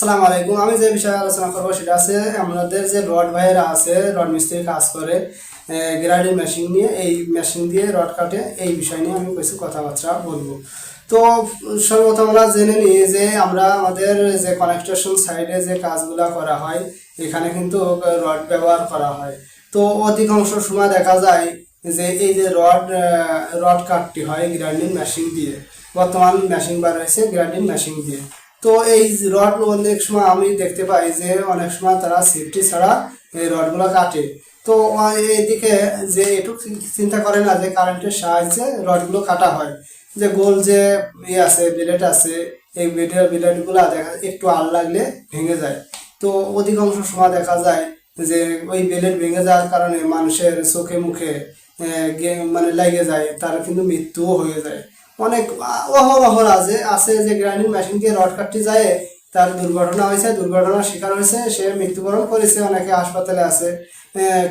আসসালামু আলাইকুম। আমি যে বিষয়ে আলোচনা করব সেটা আছে আমাদের যে রড ভাইয়েরা আছে, রড মিস্ত্রি কাজ করে গ্রাইডিং মেশিন নিয়ে, এই মেশিন দিয়ে রড কাটে, এই বিষয় নিয়ে আমি কিছু কথাবার্তা বলব। তো, সর্বপ্রথম আমরা জেনে নিই যে আমরা আমাদের যে কনেকস্ট্রেশন সাইডে যে কাজগুলো করা হয়, এখানে কিন্তু রড ব্যবহার করা হয়। তো, অধিকাংশ সময় দেখা যায় যে এই যে রড রড কাটটি হয় গ্রাইন্ডিং মেশিন দিয়ে। বর্তমান মেশিন বার হয়েছে গ্রাইন্ডিং মেশিন দিয়ে। তো এই রড অনেক সময় আমি দেখতে পাই যে অনেক সময় তারা সেফটি ছাড়া এই রডগুলো কাটে। তো এইদিকে যে একটু চিন্তা করে না যে কারেন্টের সাহায্যে রডগুলো কাটা হয়। যে গোল যে ইয়ে আছে ব্লেড আছে, এই ব্লেডের ব্লেডগুলো দেখা, একটু আল লাগলে ভেঙে যায়। তো অধিকাংশ সময় দেখা যায় যে ওই ব্লেড ভেঙে যাওয়ার কারণে মানুষের চোখে মুখে মানে লেগে যায়, তার কিন্তু মৃত্যুও হয়ে যায়। অনেক অহরহ আছে আছে যে গ্রাইন্ডিং মেশিন দিয়ে রড কাটতে যায়, তার দুর্ঘটনা হয়েছে, দুর্ঘটনার শিকার হয়েছে, সে মৃত্যুবরণ করেছে, অনেকে হাসপাতালে আছে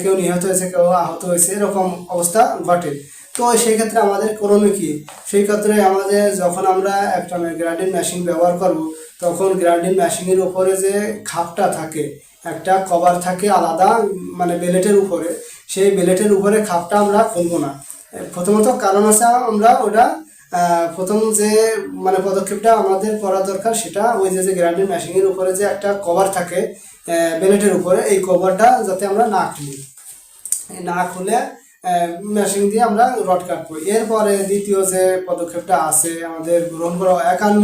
কেউ নিহত হয়েছে, কেউ আহত হয়েছে, এরকম অবস্থা ঘটে। তো সেই ক্ষেত্রে আমাদের করণীয় কি? সেই ক্ষেত্রে আমাদের যখন আমরা একটা গ্রাইন্ডিং মেশিন ব্যবহার করব, তখন গ্রাইন্ডিং মেশিনের উপরে যে খাপটা থাকে, একটা কভার থাকে আলাদা মানে বেলেটের উপরে, সেই বেলেটের উপরে খাপটা আমরা খুলবো না। প্রথমত কারণ আছে আমরা ওটা প্রথম যে মানে পদক্ষেপটা আমাদের করা দরকার সেটা ওই যে গ্রাইন্ডিং মেশিনের উপরে যে একটা কভার থাকে বেলেটের উপরে, এই কভারটা যাতে আমরা না খুলি। না খুলে মেশিন দিয়ে আমরা রড কাটবো এরপরে দ্বিতীয় যে পদক্ষেপটা আছে, আমাদের গ্রহণ করা একান্ন,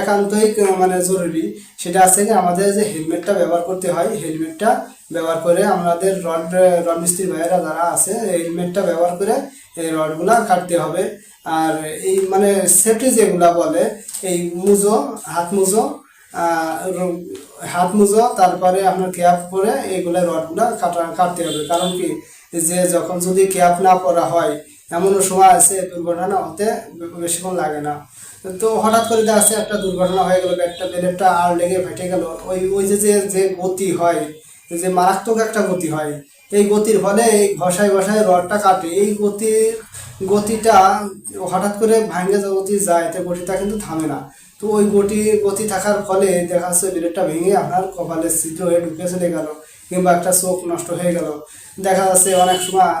একান্তই মানে জরুরি। সেটা আছে কি, আমাদের যে হেলমেটটা ব্যবহার করতে হয় হেলমেটটা ব্যবহার করে আমাদের রড রড মিস্ত্রি ভাইয়েরা যারা আছে হেলমেটটা ব্যবহার করে এই রডগুলা কাটতে হবে। আর এই মানে সেফটি যেগুলা বলে, এই মুজো, হাত মুজো হাত মুজো, তারপরে আপনার ক্যাপ করে এইগুলা রডগুলা কাটা, কাটতে হবে। কারণ কি যে যখন যদি ক্যাপ না পরা হয়, এমনও সময় আছে, দুর্ঘটনা হতে বেশিক্ষণ লাগে না। তো হঠাৎ করে যাচ্ছে একটা দুর্ঘটনা হয়ে গেল, একটা বেলেটটা আর লেগে ফেটে গেল। ওই ওই যে যে গতি হয় যে মারাত্মক একটা গতি হয়, এই গতির ফলে এই ঘষায় ঘষায় রডটা কাটে। এই গতির, গতিটা হঠাৎ করে ভাঙে যদি যায় তো গতিটা কিন্তু থামে না। তো ওই গতি গতি থাকার ফলে দেখা যাচ্ছে ব্লেডটা ভেঙে আপনার কপালে ছিদ্র হয়ে ঢুকে চলে গেল। কিংবা একটা চোখ নষ্ট হয়ে গেল। দেখা যাচ্ছে অনেক সময়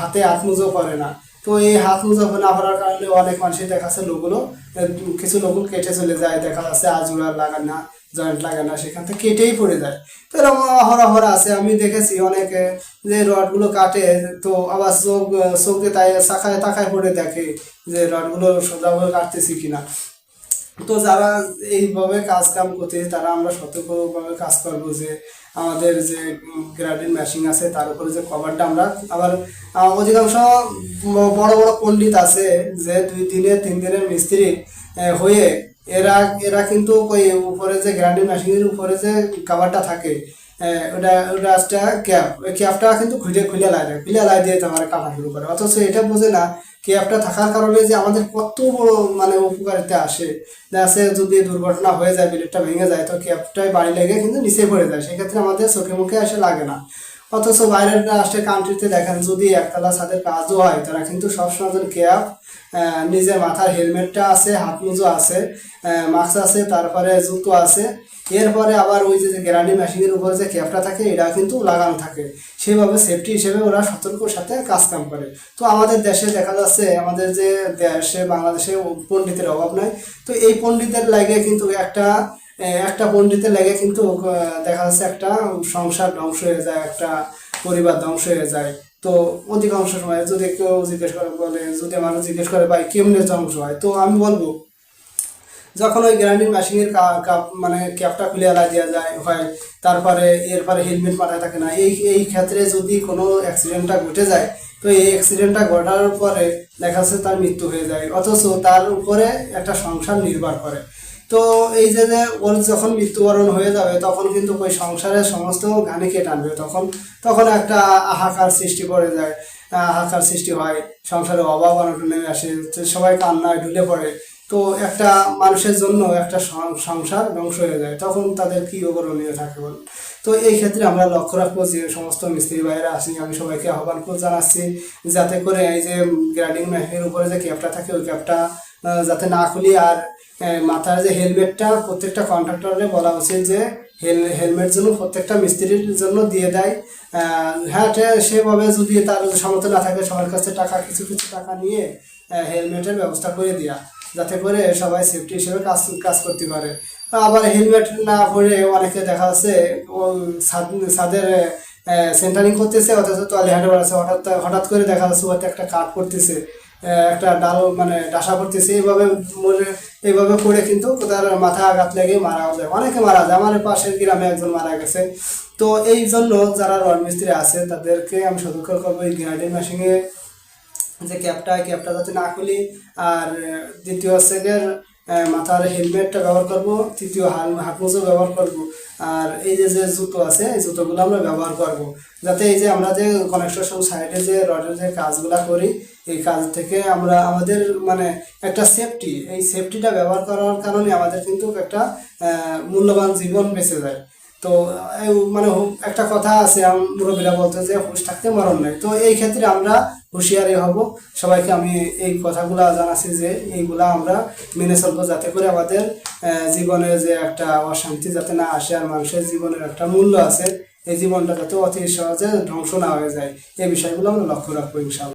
হাতে হাত মুজো করে না। তো এই হাত মুজো না করার কারণে অনেক মানুষই দেখা যাচ্ছে লোকগুলো কিছু লোকগুলো কেটে চলে যায়। দেখা যাচ্ছে আজুরা লাগায় না, জয়েন্ট লাগে না, সেখান থেকে কেটেই পড়ে যায়। তো এরকম অহরহ আছে। আমি দেখেছি অনেকে যে রডগুলো কাটে, তো আবার চোখ চোখ তাই শাখায় তাকায় পড়ে দেখে যে রডগুলো সোজাভাবে কাটতেছি কিনা। তো যারা এইভাবে কাজ কাম করতেছে, তারা আমরা সতর্কভাবে কাজ করব যে আমাদের যে গ্রাইডিং মেশিন আছে, তার উপরে যে কভারটা আমরা আবার অধিকাংশ বড় বড় পণ্ডিত আছে যে, দুই দিনের তিন দিনের মিস্ত্রি হয়ে এরা এরা কিন্তু ওই উপরে যে গ্রাইন্ডিং মেশিনের উপরে যে কভারটা থাকে ওটা ওটা একটা ক্যাপ ওই ক্যাপটা কিন্তু খুলে খুলে লাগে খুলে লাই দিয়ে তোমার কাটা শুরু করে। অথচ এটা বোঝে না ক্যাপটা থাকার কারণে যে আমাদের কত বড় মানে উপকারিতা আসে। আছে যদি দুর্ঘটনা হয়ে যায় বিলেটটা ভেঙে যায়, তো ক্যাপটাই বাড়ি লেগে কিন্তু নিচে পড়ে যায়। সেক্ষেত্রে আমাদের চোখে মুখে আসে লাগে না। অথচ বাইরের রাষ্ট্রের কান্ট্রিতে দেখেন, যদি একতলা ছাদের কাজও হয়, তারা কিন্তু সবসময় যেন ক্যাপ নিজের মাথার হেলমেটটা আছে হাত মুজো আছে মাস্ক আছে, তারপরে জুতো আছে। এরপরে আবার ওই যে গ্যারান্টি মেশিনের উপরে যে ক্যাপটা থাকে এটা কিন্তু লাগানো থাকে। সেভাবে সেফটি হিসেবে ওরা সতর্কর সাথে কাজ কাম করে। তো আমাদের দেশে দেখা যাচ্ছে, আমাদের যে দেশে, বাংলাদেশে পণ্ডিতের অভাব নাই। তো এই পণ্ডিতের লাগে কিন্তু একটা একটা পণ্ডিতের লেগে কিন্তু দেখা যাচ্ছে একটা সংসার ধ্বংস হয়ে যায়, একটা পরিবার ধ্বংস হয়ে যায়। তো অধিকাংশ সময় যদি কেউ জিজ্ঞেস করে, বলে, যদি মানুষ জিজ্ঞেস করে, ভাই, কেমনে ধ্বংস হয়? তো আমি বলব, যখন ওই গ্রাইন্ডিং মেশিনের কাপ মানে ক্যাপটা খুলে এলা দেওয়া যায়, হয়, তারপরে এরপরে হেলমেট মাথায় থাকে না, এই এই ক্ষেত্রে যদি কোনো অ্যাক্সিডেন্টটা ঘটে যায়, তো এই অ্যাক্সিডেন্টটা ঘটার পরে দেখা যাচ্ছে তার মৃত্যু হয়ে যায়, অথচ তার উপরে একটা সংসার নির্ভর করে। তো এই যে যে ওর যখন মৃত্যুবরণ হয়ে যাবে, তখন কিন্তু ওই সংসারের সমস্ত ঘানিকে টানবে। তখন তখন একটা হাহাকার সৃষ্টি করে যায়। হাহাকার সৃষ্টি হয়, সংসারে অভাব অনটন নেমে আসে সবাই কান্নায় ঢুলে পড়ে। তো একটা মানুষের জন্য একটা সংসার ধ্বংস হয়ে যায়। তখন তাদের কী অবরণীয় থাকে বল? তো এই ক্ষেত্রে আমরা লক্ষ্য রাখব যে সমস্ত মিস্ত্রি ভাইয়েরা আছি, আমি সবাইকে আহ্বান করে জানাচ্ছি, যাতে করে এই যে গ্রাইডিং মেশিনের উপরে যে ক্যাপটা থাকে, ওই ক্যাপটা যাতে না খুলি আর মাথার যে হেলমেটটা, প্রত্যেকটা কন্ট্রাক্টরে বলা উচিত যে হেল- হেলমেট যেন প্রত্যেকটা মিস্ত্রির জন্য দিয়ে দেয়। হ্যাঁ সেভাবে যদি তার সামর্থ্য না থাকে, সবার কাছে টাকা, কিছু কিছু টাকা নিয়ে হেলমেটের ব্যবস্থা করে দেওয়া যাতে করে সবাই সেফটি হিসেবে কাজ কাজ করতে পারে। আবার হেলমেট না পরে অনেকে দেখা যাচ্ছে ছাদের সেন্টারিং করতেছে, অথচ তলে হাঁটে বেড়াচ্ছে। হঠাৎ হঠাৎ করে দেখা যাচ্ছে, হয়তো একটা কাঠ করতেছে একটা ডাল মানে ডাসা করতেছে এইভাবে মনে এইভাবে করে কিন্তু তার মাথা আঘাত লেগে মারা যায়। অনেকে মারা যায়। আমার পাশের গ্রামে একজন মারা গেছে। তো এই জন্য যারা রড মিস্ত্রি আছে তাদেরকে আমি সতর্ক করব এই গ্রাইডিং মেশিনে যে ক্যাপটা ক্যাপটা যাতে না খুলি। আর দ্বিতীয় আহ, মাথার হেলমেটটা ব্যবহার করব, তৃতীয় হাত মোজা ব্যবহার করব, আর এই যে যে জুতো আছে, এই জুতোগুলো আমরা ব্যবহার করব। যাতে এই যে আমরা যে কনস্ট্রাকশন সাইডে যে রডের যে কাজগুলো করি, এই কাজ থেকে আমরা আমাদের মানে একটা সেফটি এই সেফটিটা ব্যবহার করার কারণে আমাদের কিন্তু একটা মূল্যবান জীবন বেঁচে যায়। তো মানে একটা কথা আছে মুরব্বীরা বলতে যে, হুশ থাকতে মরণ নাই। তো এই ক্ষেত্রে আমরা হুঁশিয়ারি হব। সবাইকে আমি এই কথাগুলা জানাচ্ছি যে, এইগুলা আমরা মেনে চলবো যাতে করে আমাদের জীবনে যে একটা অশান্তি যাতে না আসে আর মানুষের জীবনের একটা মূল্য আছে, এই জীবনটা যাতে অতি সহজে ধ্বংস না হয়ে যায়। এই বিষয়গুলো আমরা লক্ষ্য রাখব ইনশাল্লাহ